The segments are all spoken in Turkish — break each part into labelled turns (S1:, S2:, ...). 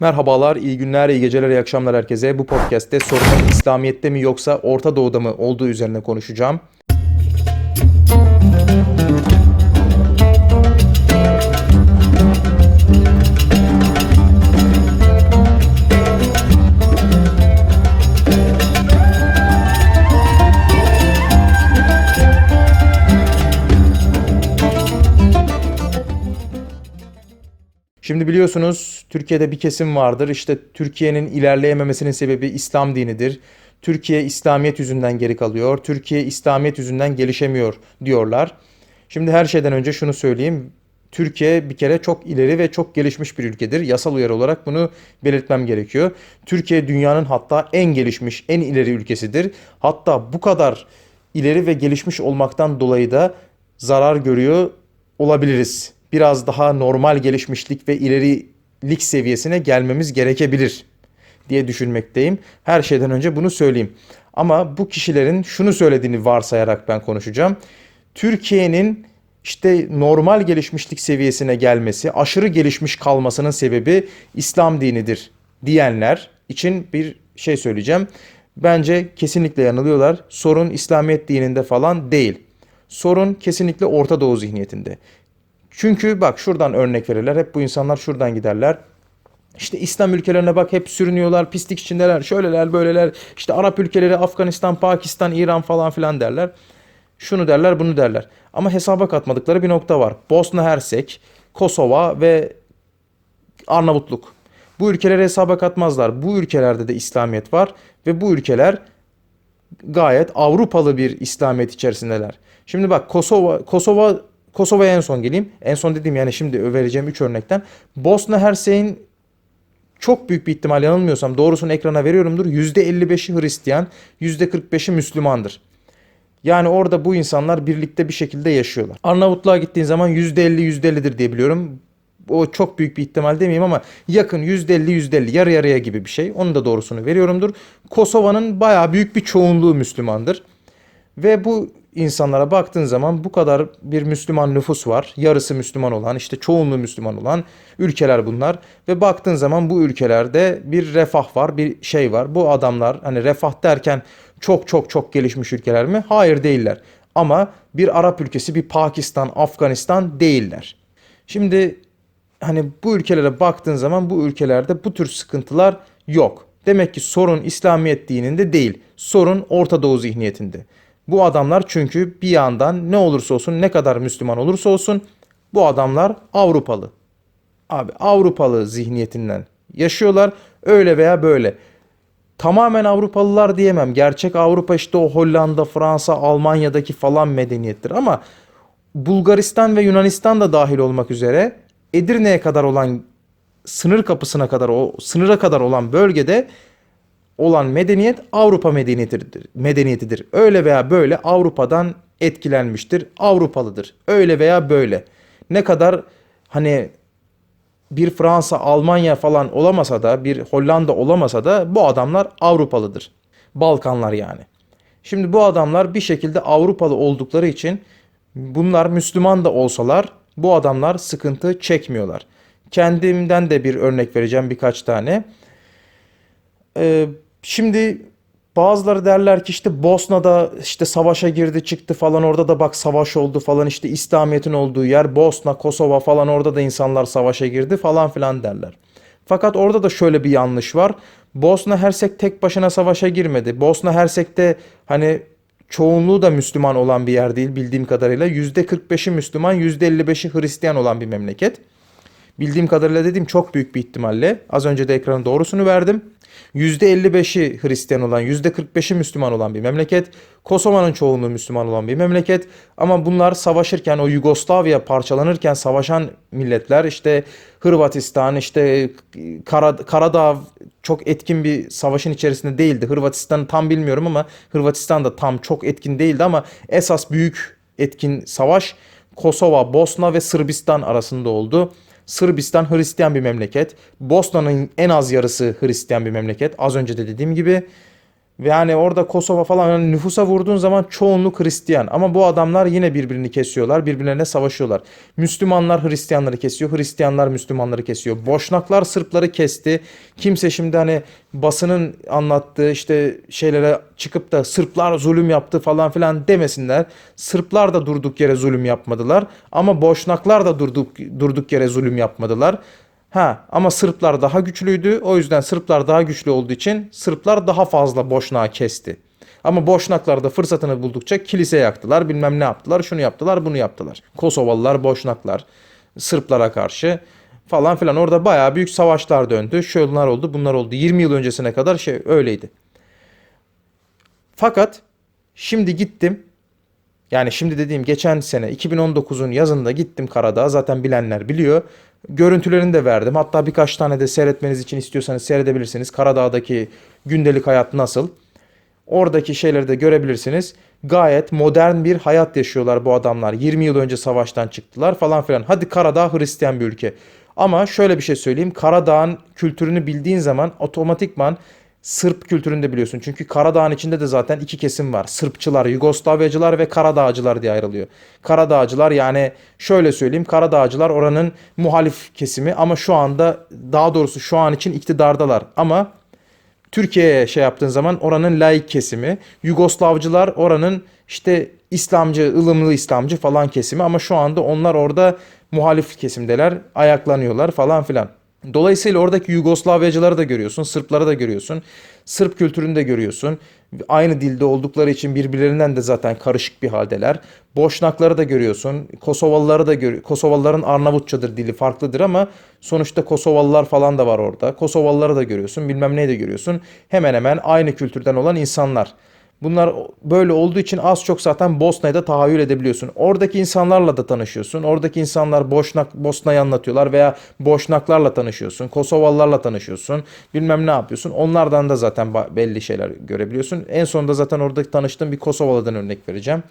S1: Merhabalar, iyi günler, iyi geceler, iyi akşamlar herkese. Bu podcast'te sorunun İslamiyet'te mi yoksa Orta Doğu'da mı olduğu üzerine konuşacağım. Şimdi biliyorsunuz Türkiye'de bir kesim vardır. İşte Türkiye'nin ilerleyememesinin sebebi İslam dinidir. Türkiye İslamiyet yüzünden geri kalıyor. Türkiye İslamiyet yüzünden gelişemiyor diyorlar. Şimdi her şeyden önce şunu söyleyeyim. Türkiye bir kere çok ileri ve çok gelişmiş bir ülkedir. Yasal uyarı olarak bunu belirtmem gerekiyor. Türkiye dünyanın hatta en gelişmiş, en ileri ülkesidir. Hatta bu kadar ileri ve gelişmiş olmaktan dolayı da zarar görüyor olabiliriz. Biraz daha normal gelişmişlik ve ilerilik seviyesine gelmemiz gerekebilir diye düşünmekteyim. Her şeyden önce bunu söyleyeyim. Ama bu kişilerin şunu söylediğini varsayarak ben konuşacağım. Türkiye'nin işte normal gelişmişlik seviyesine gelmesi, aşırı gelişmiş kalmasının sebebi İslam dinidir diyenler için bir şey söyleyeceğim. Bence kesinlikle yanılıyorlar. Sorun İslamiyet dininde falan değil. Sorun kesinlikle Orta Doğu zihniyetinde. Çünkü bak şuradan örnek verirler. Hep bu insanlar şuradan giderler. İşte İslam ülkelerine bak hep sürünüyorlar, pislik içindeler, şöyleler, böyleler. İşte Arap ülkeleri, Afganistan, Pakistan, İran falan filan derler. Şunu derler, bunu derler. Ama hesaba katmadıkları bir nokta var. Bosna Hersek, Kosova ve Arnavutluk. Bu ülkeleri hesaba katmazlar. Bu ülkelerde de İslamiyet var ve bu ülkeler gayet Avrupalı bir İslamiyet içerisindeler. Şimdi bak Kosova Kosova Kosova'ya en son geleyim. En son dediğim yani şimdi vereceğim 3 örnekten. Bosna Hersey'in çok büyük bir ihtimal yanılmıyorsam doğrusunu ekrana veriyorumdur. %55'i Hristiyan, %45'i Müslümandır. Yani orada bu insanlar birlikte bir şekilde yaşıyorlar. Arnavutluğa gittiğin zaman %50 %50'dir diye biliyorum. O çok büyük bir ihtimal demeyeyim ama yakın %50 %50 yarı yarıya gibi bir şey. Onun da doğrusunu veriyorumdur. Kosova'nın bayağı büyük bir çoğunluğu Müslümandır. Ve bu insanlara baktığın zaman bu kadar bir Müslüman nüfus var. Yarısı Müslüman olan, işte çoğunluğu Müslüman olan ülkeler bunlar. Ve baktığın zaman bu ülkelerde bir refah var, bir şey var. Bu adamlar hani refah derken çok çok çok gelişmiş ülkeler mi? Hayır değiller. Ama bir Arap ülkesi, bir Pakistan, Afganistan değiller. Şimdi hani bu ülkelere baktığın zaman bu ülkelerde bu tür sıkıntılar yok. Demek ki sorun İslamiyet dininde değil. Sorun Orta Doğu zihniyetinde. Bu adamlar çünkü bir yandan ne olursa olsun ne kadar Müslüman olursa olsun bu adamlar Avrupalı. Abi Avrupalı zihniyetinden yaşıyorlar öyle veya böyle. Tamamen Avrupalılar diyemem. Gerçek Avrupa işte o Hollanda, Fransa, Almanya'daki falan medeniyettir ama Bulgaristan ve Yunanistan da dahil olmak üzere Edirne'ye kadar olan sınır kapısına kadar o sınıra kadar olan bölgede olan medeniyet Avrupa medeniyetidir. medeniyetidir. Öyle veya böyle Avrupa'dan etkilenmiştir. Avrupalıdır. Öyle veya böyle. Ne kadar hani bir Fransa, Almanya falan olamasa da bir Hollanda olamasa da bu adamlar Avrupalıdır. Balkanlar yani. Şimdi bu adamlar bir şekilde Avrupalı oldukları için bunlar Müslüman da olsalar bu adamlar sıkıntı çekmiyorlar. Kendimden de bir örnek vereceğim birkaç tane. Ee, Şimdi bazıları derler ki işte Bosna'da işte savaşa girdi çıktı falan orada da bak savaş oldu falan işte İslamiyet'in olduğu yer Bosna, Kosova falan orada da insanlar savaşa girdi falan filan derler. Fakat orada da şöyle bir yanlış var. Bosna Hersek tek başına savaşa girmedi. Bosna Hersek'te hani çoğunluğu da Müslüman olan bir yer değil bildiğim kadarıyla. %45'i Müslüman, %55'i Hristiyan olan bir memleket. Bildiğim kadarıyla dediğim çok büyük bir ihtimalle. Az önce de ekranın doğrusunu verdim. %55'i Hristiyan olan, %45'i Müslüman olan bir memleket. Kosova'nın çoğunluğu Müslüman olan bir memleket. Ama bunlar savaşırken, o Yugoslavya parçalanırken savaşan milletler işte Hırvatistan, işte Karadağ çok etkin bir savaşın içerisinde değildi. Hırvatistan'ı tam bilmiyorum ama Hırvatistan da tam çok etkin değildi ama esas büyük etkin savaş Kosova, Bosna ve Sırbistan arasında oldu. Sırbistan Hristiyan bir memleket. Bosna'nın en az yarısı Hristiyan bir memleket. Az önce de dediğim gibi. Ve yani orada Kosova falan yani nüfusa vurduğun zaman çoğunluk Hristiyan. Ama bu adamlar yine birbirini kesiyorlar. Birbirlerine savaşıyorlar. Müslümanlar Hristiyanları kesiyor. Hristiyanlar Müslümanları kesiyor. Boşnaklar Sırpları kesti. Kimse şimdi hani basının anlattığı işte şeylere çıkıp da Sırplar zulüm yaptı falan filan demesinler. Sırplar da durduk yere zulüm yapmadılar. Ama Boşnaklar da durduk, durduk yere zulüm yapmadılar. Ha ama Sırplar daha güçlüydü. O yüzden Sırplar daha güçlü olduğu için Sırplar daha fazla Boşnağı kesti. Ama Boşnaklar da fırsatını buldukça kilise yaktılar. Bilmem ne yaptılar. Şunu yaptılar, bunu yaptılar. Kosovalılar, Boşnaklar Sırplara karşı falan filan. Orada bayağı büyük savaşlar döndü. Şunlar oldu, bunlar oldu. 20 yıl öncesine kadar şey öyleydi. Fakat şimdi gittim. Yani şimdi dediğim geçen sene 2019'un yazında gittim Karadağ'a. Zaten bilenler biliyor. Görüntülerini de verdim. Hatta birkaç tane de seyretmeniz için istiyorsanız seyredebilirsiniz. Karadağ'daki gündelik hayat nasıl? Oradaki şeyleri de görebilirsiniz. Gayet modern bir hayat yaşıyorlar bu adamlar. 20 yıl önce savaştan çıktılar falan filan. Hadi Karadağ Hristiyan bir ülke. Ama şöyle bir şey söyleyeyim. Karadağ'ın kültürünü bildiğin zaman otomatikman Sırp kültürünü de biliyorsun. Çünkü Karadağ'ın içinde de zaten iki kesim var. Sırpçılar, Yugoslavyacılar ve Karadağcılar diye ayrılıyor. Karadağcılar yani şöyle söyleyeyim. Karadağcılar oranın muhalif kesimi ama şu anda daha doğrusu şu an için iktidardalar. Ama Türkiye'ye şey yaptığın zaman oranın laik kesimi. Yugoslavcılar oranın işte İslamcı, ılımlı İslamcı falan kesimi ama şu anda onlar orada muhalif kesimdeler, ayaklanıyorlar falan filan. Dolayısıyla oradaki Yugoslavyacıları da görüyorsun, Sırpları da görüyorsun. Sırp kültürünü de görüyorsun. Aynı dilde oldukları için birbirlerinden de zaten karışık bir haldeler. Boşnakları da görüyorsun. Kosovalıları da gör Kosovalıların Arnavutçadır dili farklıdır ama sonuçta Kosovalılar falan da var orada. Kosovalıları da görüyorsun. Bilmem neyi de görüyorsun. Hemen hemen aynı kültürden olan insanlar. Bunlar böyle olduğu için az çok zaten Bosna'yı da tahayyül edebiliyorsun. Oradaki insanlarla da tanışıyorsun. Oradaki insanlar Boşnak, Bosna'yı anlatıyorlar veya Boşnaklarla tanışıyorsun. Kosovalılarla tanışıyorsun. Bilmem ne yapıyorsun. Onlardan da zaten belli şeyler görebiliyorsun. En sonunda zaten orada tanıştığım bir Kosovalı'dan örnek vereceğim.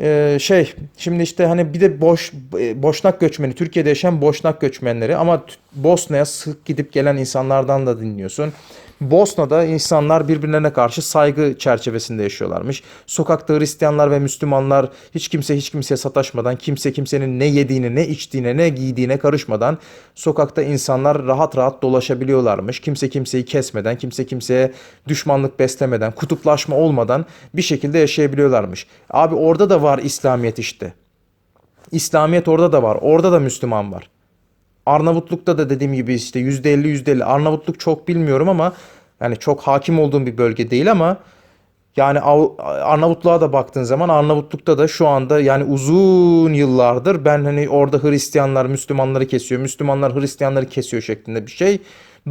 S1: Ee, şey şimdi işte hani bir de boş boşnak göçmeni Türkiye'de yaşayan boşnak göçmenleri ama Bosna'ya sık gidip gelen insanlardan da dinliyorsun. Bosna'da insanlar birbirlerine karşı saygı çerçevesinde yaşıyorlarmış. Sokakta Hristiyanlar ve Müslümanlar hiç kimse hiç kimseye sataşmadan, kimse kimsenin ne yediğine, ne içtiğine, ne giydiğine karışmadan sokakta insanlar rahat rahat dolaşabiliyorlarmış. Kimse kimseyi kesmeden, kimse kimseye düşmanlık beslemeden, kutuplaşma olmadan bir şekilde yaşayabiliyorlarmış. Abi orada da var İslamiyet işte. İslamiyet orada da var. Orada da Müslüman var. Arnavutluk'ta da dediğim gibi işte %50 %50 Arnavutluk çok bilmiyorum ama yani çok hakim olduğum bir bölge değil ama yani Arnavutluğa da baktığın zaman Arnavutluk'ta da şu anda yani uzun yıllardır ben hani orada Hristiyanlar Müslümanları kesiyor, Müslümanlar Hristiyanları kesiyor şeklinde bir şey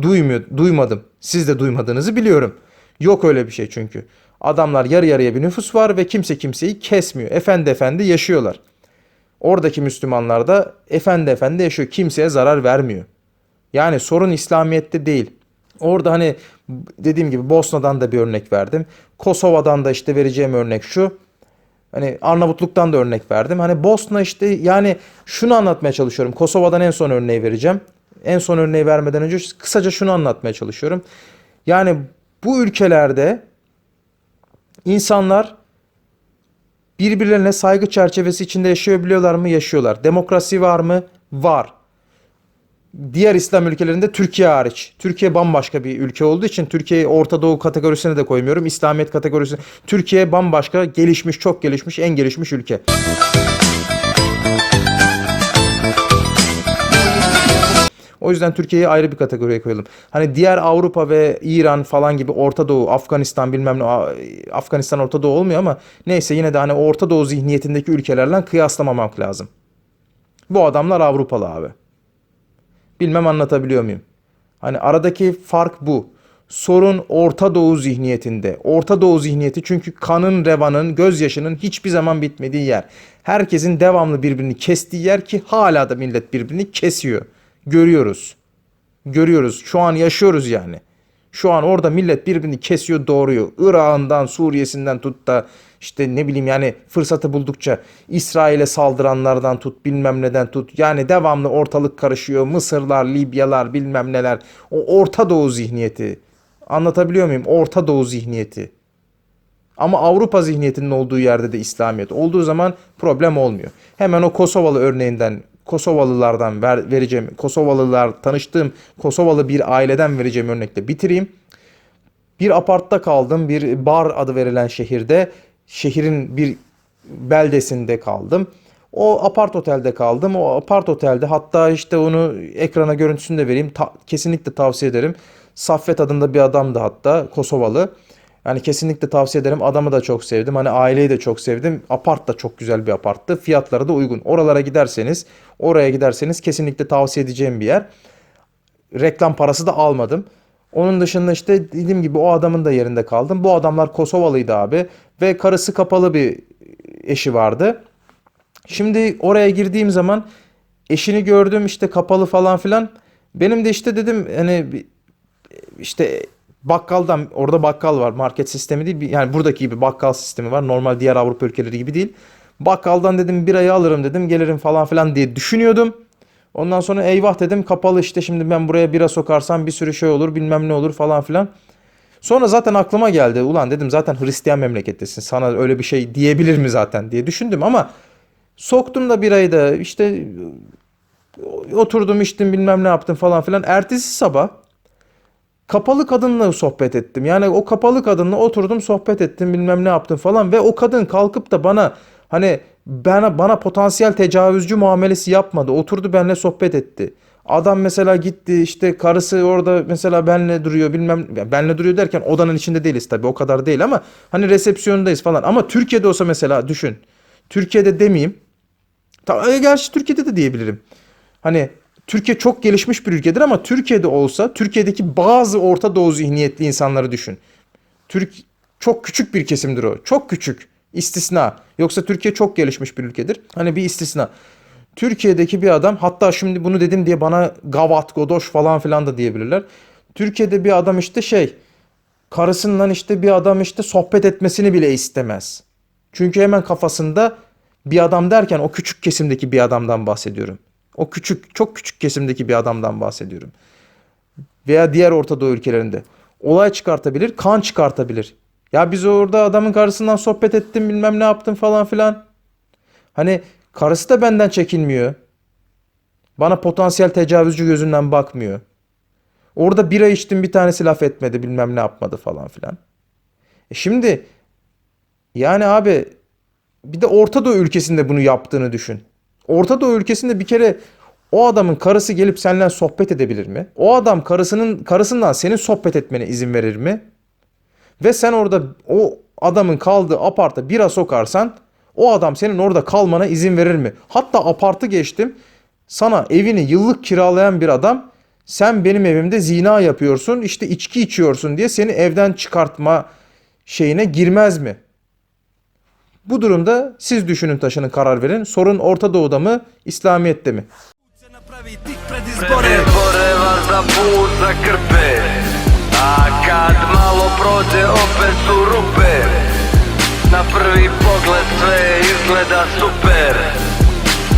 S1: duymuyor, duymadım. Siz de duymadığınızı biliyorum. Yok öyle bir şey çünkü. Adamlar yarı yarıya bir nüfus var ve kimse kimseyi kesmiyor. Efendi efendi yaşıyorlar. Oradaki Müslümanlar da efendi efendi yaşıyor. Kimseye zarar vermiyor. Yani sorun İslamiyet'te değil. Orada hani dediğim gibi Bosna'dan da bir örnek verdim. Kosova'dan da işte vereceğim örnek şu. Hani Arnavutluk'tan da örnek verdim. Hani Bosna işte yani şunu anlatmaya çalışıyorum. Kosova'dan en son örneği vereceğim. En son örneği vermeden önce kısaca şunu anlatmaya çalışıyorum. Yani bu ülkelerde insanlar birbirlerine saygı çerçevesi içinde yaşayabiliyorlar mı? Yaşıyorlar. Demokrasi var mı? Var. Diğer İslam ülkelerinde Türkiye hariç. Türkiye bambaşka bir ülke olduğu için Türkiye'yi Orta Doğu kategorisine de koymuyorum. İslamiyet kategorisine. Türkiye bambaşka, gelişmiş, çok gelişmiş, en gelişmiş ülke. O yüzden Türkiye'yi ayrı bir kategoriye koyalım. Hani diğer Avrupa ve İran falan gibi Orta Doğu, Afganistan bilmem ne Afganistan Orta Doğu olmuyor ama neyse yine de hani Orta Doğu zihniyetindeki ülkelerle kıyaslamamak lazım. Bu adamlar Avrupalı abi. Bilmem anlatabiliyor muyum? Hani aradaki fark bu. Sorun Orta Doğu zihniyetinde. Orta Doğu zihniyeti çünkü kanın, revanın, gözyaşının hiçbir zaman bitmediği yer. Herkesin devamlı birbirini kestiği yer ki hala da millet birbirini kesiyor görüyoruz. Görüyoruz. Şu an yaşıyoruz yani. Şu an orada millet birbirini kesiyor, doğruyor. Irak'ından, Suriye'sinden tut da işte ne bileyim yani fırsatı buldukça İsrail'e saldıranlardan tut bilmem neden tut. Yani devamlı ortalık karışıyor. Mısırlar, Libyalar bilmem neler. O Orta Doğu zihniyeti. Anlatabiliyor muyum? Orta Doğu zihniyeti. Ama Avrupa zihniyetinin olduğu yerde de İslamiyet olduğu zaman problem olmuyor. Hemen o Kosovalı örneğinden Kosovalılardan ver, vereceğim Kosovalılar tanıştığım Kosovalı bir aileden vereceğim örnekle bitireyim. Bir apartta kaldım. Bir bar adı verilen şehirde. Şehrin bir beldesinde kaldım. O apart otelde kaldım. O apart otelde hatta işte onu ekrana görüntüsünü de vereyim. Ta- kesinlikle tavsiye ederim. Saffet adında bir adamdı hatta Kosovalı. Yani kesinlikle tavsiye ederim. Adamı da çok sevdim. Hani aileyi de çok sevdim. Apart da çok güzel bir aparttı. Fiyatları da uygun. Oralara giderseniz, oraya giderseniz kesinlikle tavsiye edeceğim bir yer reklam parası da almadım. Onun dışında işte dediğim gibi o adamın da yerinde kaldım. Bu adamlar Kosovalıydı abi ve karısı kapalı bir eşi vardı. Şimdi oraya girdiğim zaman eşini gördüm işte kapalı falan filan. Benim de işte dedim hani işte bakkaldan orada bakkal var market sistemi değil bir- yani buradaki gibi bakkal sistemi var normal diğer Avrupa ülkeleri gibi değil. Bakkaldan dedim birayı alırım dedim gelirim falan filan diye düşünüyordum. Ondan sonra eyvah dedim kapalı işte şimdi ben buraya bira sokarsam bir sürü şey olur bilmem ne olur falan filan. Sonra zaten aklıma geldi ulan dedim zaten Hristiyan memlekettesin sana öyle bir şey diyebilir mi zaten diye düşündüm ama soktum da birayı da işte oturdum içtim bilmem ne yaptım falan filan. Ertesi sabah kapalı kadınla sohbet ettim. Yani o kapalı kadınla oturdum sohbet ettim bilmem ne yaptım falan ve o kadın kalkıp da bana hani bana bana potansiyel tecavüzcü muamelesi yapmadı. Oturdu benimle sohbet etti. Adam mesela gitti işte karısı orada mesela benle duruyor bilmem benle duruyor derken odanın içinde değiliz tabii o kadar değil ama hani resepsiyondayız falan. Ama Türkiye'de olsa mesela düşün. Türkiye'de demeyeyim. Ta, e, gerçi Türkiye'de de diyebilirim. Hani Türkiye çok gelişmiş bir ülkedir ama Türkiye'de olsa Türkiye'deki bazı Orta Doğu zihniyetli insanları düşün. Türk çok küçük bir kesimdir o. Çok küçük. İstisna. Yoksa Türkiye çok gelişmiş bir ülkedir. Hani bir istisna. Türkiye'deki bir adam hatta şimdi bunu dedim diye bana gavat, godoş falan filan da diyebilirler. Türkiye'de bir adam işte şey karısından işte bir adam işte sohbet etmesini bile istemez. Çünkü hemen kafasında bir adam derken o küçük kesimdeki bir adamdan bahsediyorum. O küçük, çok küçük kesimdeki bir adamdan bahsediyorum. Veya diğer Orta Doğu ülkelerinde. Olay çıkartabilir, kan çıkartabilir. Ya biz orada adamın karısından sohbet ettim bilmem ne yaptım falan filan. Hani karısı da benden çekinmiyor. Bana potansiyel tecavüzcü gözünden bakmıyor. Orada bira içtim bir tanesi laf etmedi bilmem ne yapmadı falan filan. E şimdi yani abi bir de Orta Doğu ülkesinde bunu yaptığını düşün. Orta Doğu ülkesinde bir kere o adamın karısı gelip seninle sohbet edebilir mi? O adam karısının karısından senin sohbet etmene izin verir mi? Ve sen orada o adamın kaldığı aparta bira sokarsan o adam senin orada kalmana izin verir mi? Hatta apartı geçtim. Sana evini yıllık kiralayan bir adam sen benim evimde zina yapıyorsun işte içki içiyorsun diye seni evden çıkartma şeyine girmez mi? Bu durumda siz düşünün taşının karar verin. Sorun Orta Doğu'da mı, İslamiyet'te mi?
S2: Na prvi pogled sve izgleda super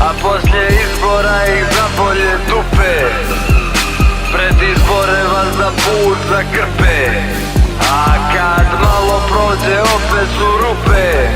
S2: A poslije izbora ih zabolje dupe Pred izbore vas da put zakrpe A kad malo prođe opet su rupe